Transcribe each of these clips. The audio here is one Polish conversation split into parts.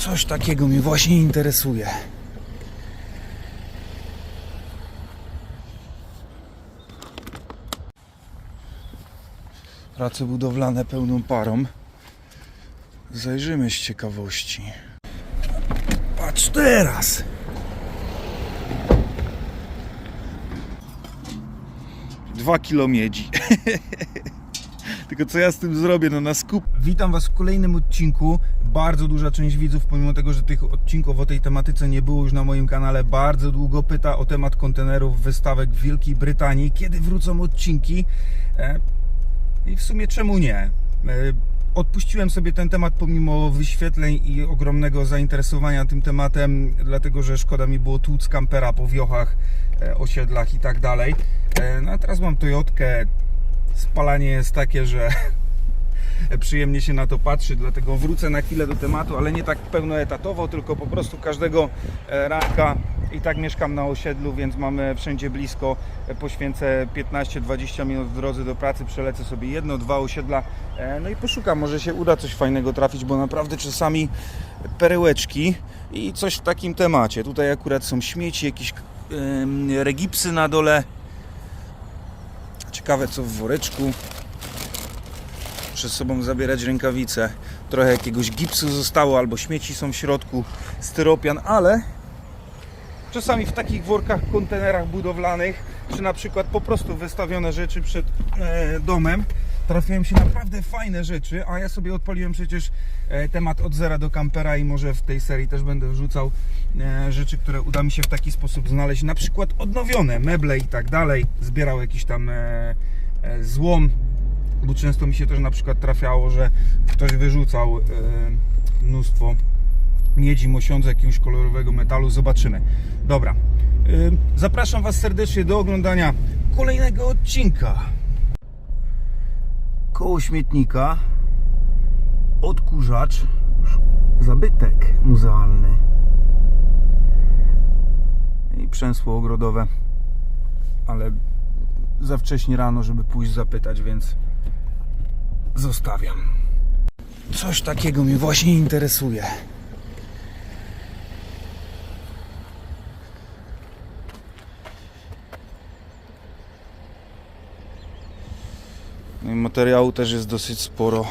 Coś takiego mnie właśnie interesuje. Prace budowlane pełną parą. Zajrzymy z ciekawości. Patrz teraz! Dwa kilo miedzi. Tylko co ja z tym zrobię? No na skup. Witam Was w kolejnym odcinku. Bardzo duża część widzów, pomimo tego, że tych odcinków o tej tematyce nie było już na moim kanale, bardzo długo pyta o temat kontenerów, wystawek w Wielkiej Brytanii. Kiedy wrócą odcinki? E, I w sumie czemu nie? E, Odpuściłem sobie ten temat pomimo wyświetleń i ogromnego zainteresowania tym tematem, dlatego że szkoda mi było tłuc kampera po wiochach, e, osiedlach i tak dalej. No a teraz mam Toyotkę. Spalanie jest takie, że przyjemnie się na to patrzy, dlatego wrócę na chwilę do tematu, ale nie tak pełnoetatowo, tylko po prostu każdego e, ranka i tak mieszkam na osiedlu, więc mamy wszędzie blisko. E, Poświęcę 15-20 minut w drodze do pracy, przelecę sobie jedno, dwa osiedla, e, no i poszukam, może się uda coś fajnego trafić, bo naprawdę czasami perełeczki i coś w takim temacie. Tutaj akurat są śmieci, jakieś regipsy na dole. Ciekawe co w woreczku przed sobą zabierać rękawice. Trochę jakiegoś gipsu zostało, albo śmieci są w środku, styropian, ale czasami w takich workach, kontenerach budowlanych, czy na przykład po prostu wystawione rzeczy przed e, domem, trafiają się naprawdę fajne rzeczy, a ja sobie odpaliłem przecież e, temat od zera do kampera i może w tej serii też będę wrzucał e, rzeczy, które uda mi się w taki sposób znaleźć, na przykład odnowione, meble i tak dalej, zbierał jakiś tam e, złom, bo często mi się też na przykład trafiało, że ktoś wyrzucał mnóstwo miedzi, mosiądza, jakiegoś kolorowego metalu. Zobaczymy. Dobra. Zapraszam Was serdecznie do oglądania kolejnego odcinka. Koło śmietnika odkurzacz, zabytek muzealny i przęsło ogrodowe, ale za wcześnie rano, żeby pójść zapytać, więc zostawiam. Coś takiego mnie właśnie interesuje. Materiału też jest dosyć sporo.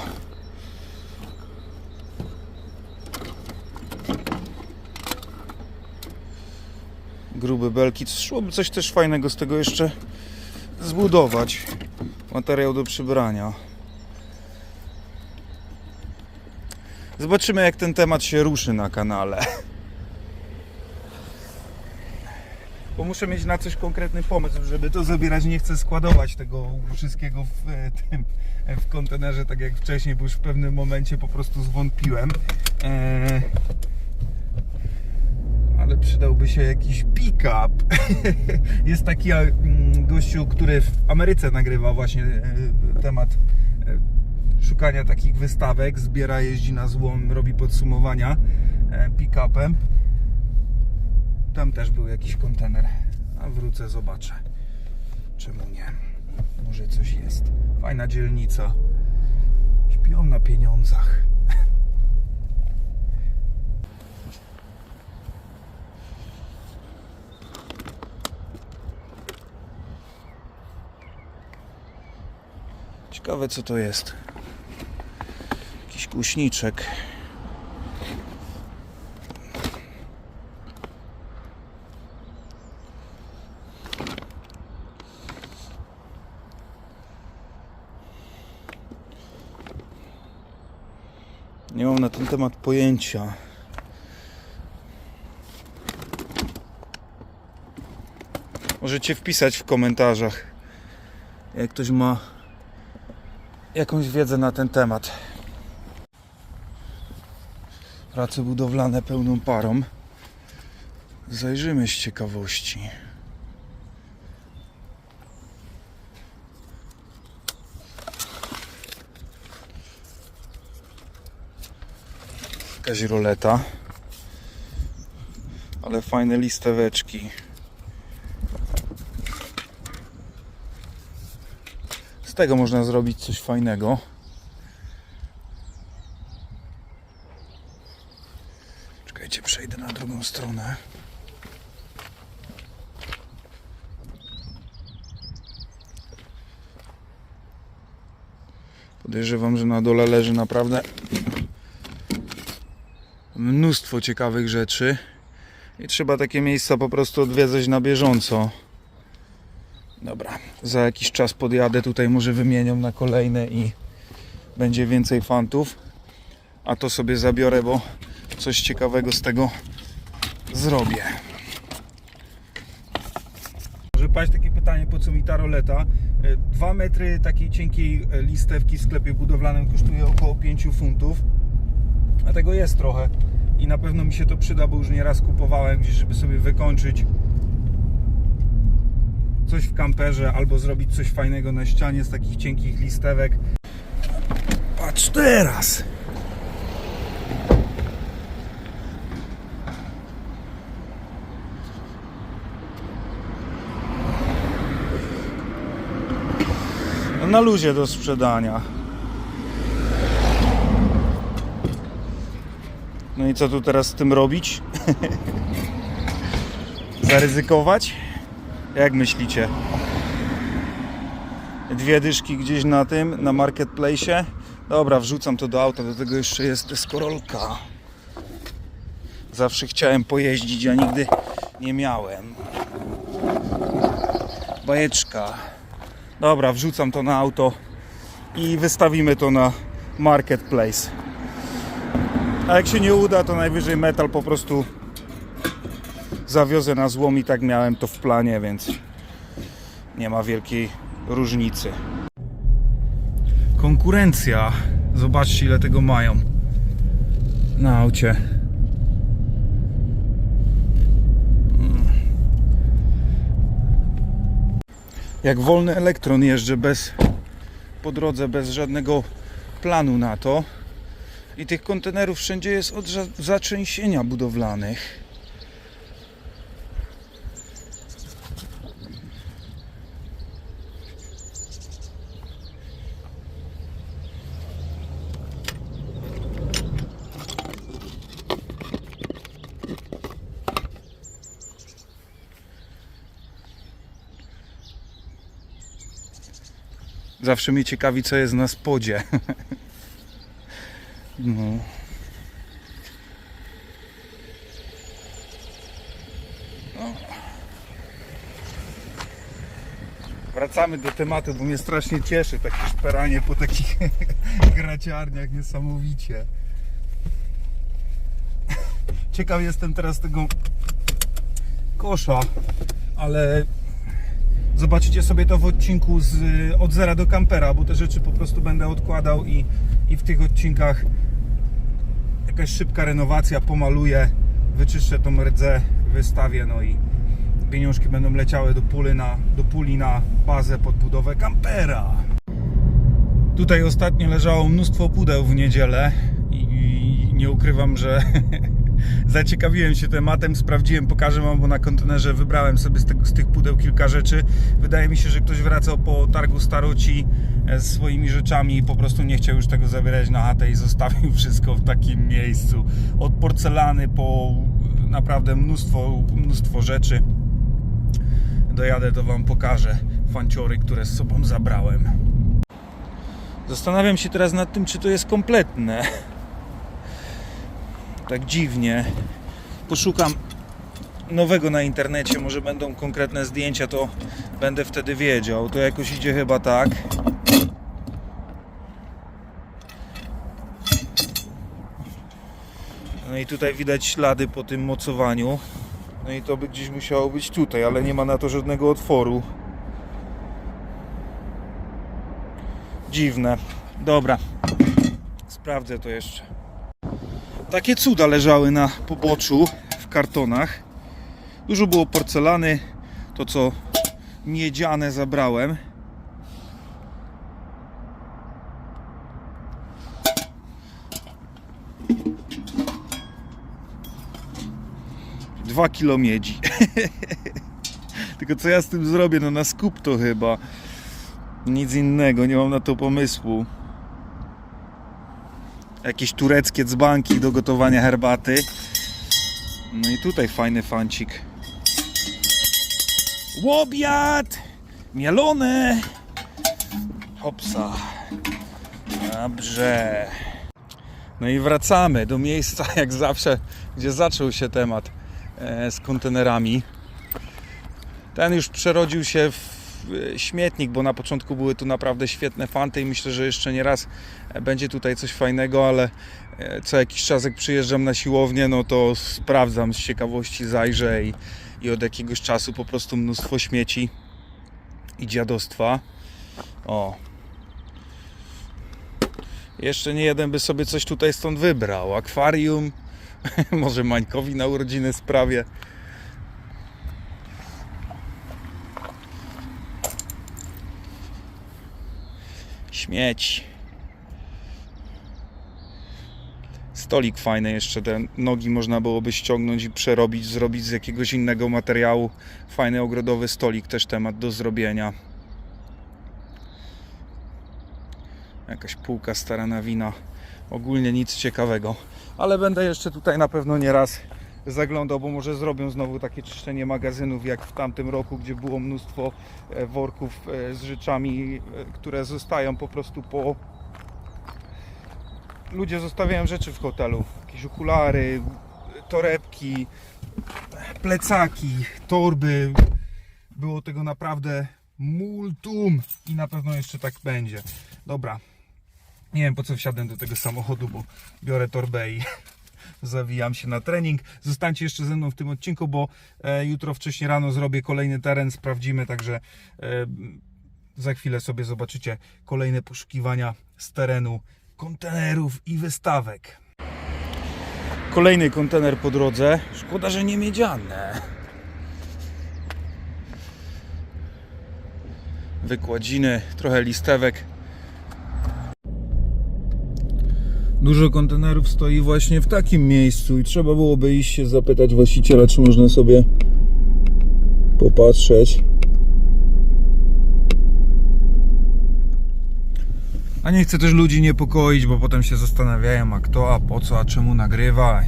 Grube belki. Szłoby coś też fajnego z tego jeszcze zbudować. Materiał do przybrania. Zobaczymy jak ten temat się ruszy na kanale. Bo muszę mieć na coś konkretny pomysł, żeby to zabierać. Nie chcę składować tego wszystkiego w e, tym e, w kontenerze, tak jak wcześniej, bo już w pewnym momencie po prostu zwątpiłem. E, ale przydałby się jakiś pick-up. Jest taki mm, gościu, który w Ameryce nagrywa właśnie e, temat szukania takich wystawek, zbiera, jeździ na złom, robi podsumowania pick-upem. Tam też był jakiś kontener. A wrócę, zobaczę. Czemu nie? Może coś jest. Fajna dzielnica. Śpią na pieniądzach. Ciekawe co to jest. Jakiś głośniczek. Nie mam na ten temat pojęcia. Możecie wpisać w komentarzach, jak ktoś ma jakąś wiedzę na ten temat. Prace budowlane pełną parą. Zajrzymy z ciekawości. Jakaś roleta. Ale fajne listeweczki. Z tego można zrobić coś fajnego. Czekajcie, przejdę na drugą stronę. Podejrzewam, że na dole leży naprawdę mnóstwo ciekawych rzeczy i trzeba takie miejsca po prostu odwiedzać na bieżąco. Dobra, za jakiś czas podjadę tutaj, może wymienią na kolejne i będzie więcej fantów. A to sobie zabiorę, bo coś ciekawego z tego zrobię. Może paść takie pytanie, po co mi ta roleta? E, Dwa metry takiej cienkiej e, listewki w sklepie budowlanym kosztuje około 5 funtów. A tego jest trochę. I na pewno mi się to przyda, bo już nieraz kupowałem gdzieś, żeby sobie wykończyć coś w kamperze albo zrobić coś fajnego na ścianie z takich cienkich listewek. Patrz teraz! Na luzie do sprzedania. No i co tu teraz z tym robić? Zaryzykować? Jak myślicie? Dwie dyszki gdzieś na tym, na marketplace. Dobra, wrzucam to do auta, do tego jeszcze jest deskorolka. Zawsze chciałem pojeździć, a nigdy nie miałem. Bajeczka. Dobra, wrzucam to na auto i wystawimy to na marketplace. A jak się nie uda, to najwyżej metal po prostu zawiozę na złom i tak miałem to w planie, więc nie ma wielkiej różnicy. Konkurencja. Zobaczcie ile tego mają na aucie. Mm. Jak wolny elektron jeżdżę bez po drodze bez żadnego planu na to. I tych kontenerów wszędzie jest od za- zatrzęsienia budowlanych. Zawsze mnie ciekawi, co jest na spodzie. No. No. Wracamy do tematu, bo mnie strasznie cieszy takie szperanie po takich graciarniach niesamowicie. Ciekaw jestem teraz tego kosza, ale Zobaczycie sobie to w odcinku z, od zera do kampera, bo te rzeczy po prostu będę odkładał i, i w tych odcinkach jakaś szybka renowacja, pomaluję, wyczyszczę tą rdzę, wystawię, no i pieniążki będą leciały do puli na, do puli na bazę pod budowę kampera. Tutaj ostatnio leżało mnóstwo pudeł w niedzielę i, i nie ukrywam, że zaciekawiłem się tematem, sprawdziłem, pokażę wam, bo na kontenerze wybrałem sobie z, tego, z tych pudeł kilka rzeczy. Wydaje mi się, że ktoś wracał po targu Staroci e, z swoimi rzeczami i po prostu nie chciał już tego zabierać na chatę i zostawił wszystko w takim miejscu. Od porcelany po naprawdę mnóstwo, mnóstwo rzeczy. Dojadę, to wam pokażę fanciory, które z sobą zabrałem. Zastanawiam się teraz nad tym, czy to jest kompletne. Tak dziwnie. Poszukam nowego na internecie, może będą konkretne zdjęcia, to będę wtedy wiedział. To jakoś idzie chyba tak. No i tutaj widać ślady po tym mocowaniu. No i to by gdzieś musiało być tutaj, ale nie ma na to żadnego otworu. Dziwne. Dobra. Sprawdzę to jeszcze. Takie cuda leżały na poboczu w kartonach. Dużo było porcelany. To co miedziane zabrałem. Dwa kilo miedzi. Tylko co ja z tym zrobię? No na skup to chyba. Nic innego, nie mam na to pomysłu. Jakieś tureckie dzbanki do gotowania herbaty. No i tutaj fajny fancik. Łobiat! Mielone! Hopsa. Dobrze. No i wracamy do miejsca, jak zawsze, gdzie zaczął się temat e, z kontenerami. Ten już przerodził się w śmietnik, bo na początku były tu naprawdę świetne fanty i myślę, że jeszcze nie raz e, będzie tutaj coś fajnego, ale e, co jakiś czas jak przyjeżdżam na siłownię, no to sprawdzam z ciekawości, zajrzę i, i od jakiegoś czasu po prostu mnóstwo śmieci i dziadostwa. O. Jeszcze nie jeden by sobie coś tutaj stąd wybrał. Akwarium, może Mańkowi na urodziny sprawie. Śmieć. Stolik fajny jeszcze, te nogi można byłoby ściągnąć i przerobić, zrobić z jakiegoś innego materiału. Fajny ogrodowy stolik, też temat do zrobienia. Jakaś półka stara na wina. Ogólnie nic ciekawego. Ale będę jeszcze tutaj na pewno nie raz zaglądał, bo może zrobią znowu takie czyszczenie magazynów jak w tamtym roku, gdzie było mnóstwo e, worków e, z rzeczami, e, które zostają po prostu po... Ludzie zostawiają rzeczy w hotelu. Jakieś okulary, torebki, plecaki, torby. Było tego naprawdę multum i na pewno jeszcze tak będzie. Dobra, nie wiem po co wsiadłem do tego samochodu, bo biorę torbę i zawijam się na trening. Zostańcie jeszcze ze mną w tym odcinku, bo e, jutro wcześniej rano zrobię kolejny teren, sprawdzimy, także e, za chwilę sobie zobaczycie kolejne poszukiwania z terenu kontenerów i wystawek. Kolejny kontener po drodze. Szkoda, że nie miedziane. Wykładziny, trochę listewek. Dużo kontenerów stoi właśnie w takim miejscu i trzeba byłoby iść się zapytać właściciela, czy można sobie popatrzeć. A nie chcę też ludzi niepokoić, bo potem się zastanawiają, a kto, a po co, a czemu nagrywa.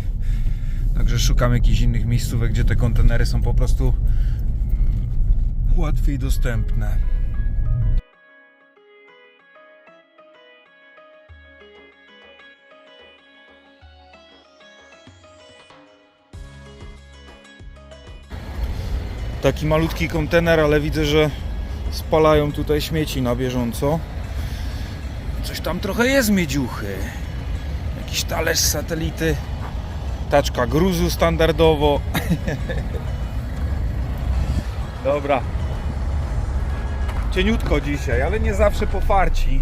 Także szukam jakichś innych miejscówek, gdzie te kontenery są po prostu łatwiej dostępne. Taki malutki kontener, ale widzę, że spalają tutaj śmieci na bieżąco. Coś tam trochę jest miedziuchy. Jakiś talerz satelity. Taczka gruzu standardowo. Dobra. Cieniutko dzisiaj, ale nie zawsze po farci.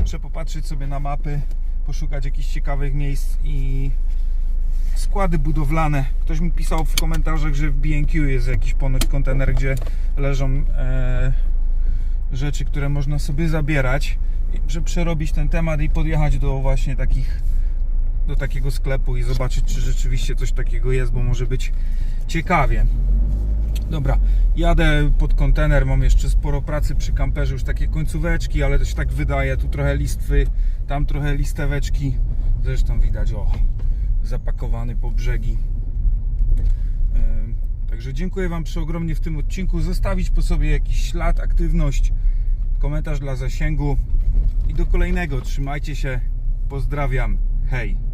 Muszę popatrzeć sobie na mapy, poszukać jakichś ciekawych miejsc i składy budowlane. Ktoś mi pisał w komentarzach, że w B&Q jest jakiś ponoć kontener, gdzie leżą e, rzeczy, które można sobie zabierać, żeby przerobić ten temat i podjechać do właśnie takich do takiego sklepu i zobaczyć, czy rzeczywiście coś takiego jest, bo może być ciekawie. Dobra, jadę pod kontener, mam jeszcze sporo pracy przy kamperze, już takie końcóweczki, ale się tak wydaje, tu trochę listwy, tam trochę listeweczki, zresztą widać, o, zapakowany po brzegi. Em, Także dziękuję Wam przeogromnie w tym odcinku. Zostawić po sobie jakiś ślad, aktywność, komentarz dla zasięgu i do kolejnego. Trzymajcie się. Pozdrawiam. Hej.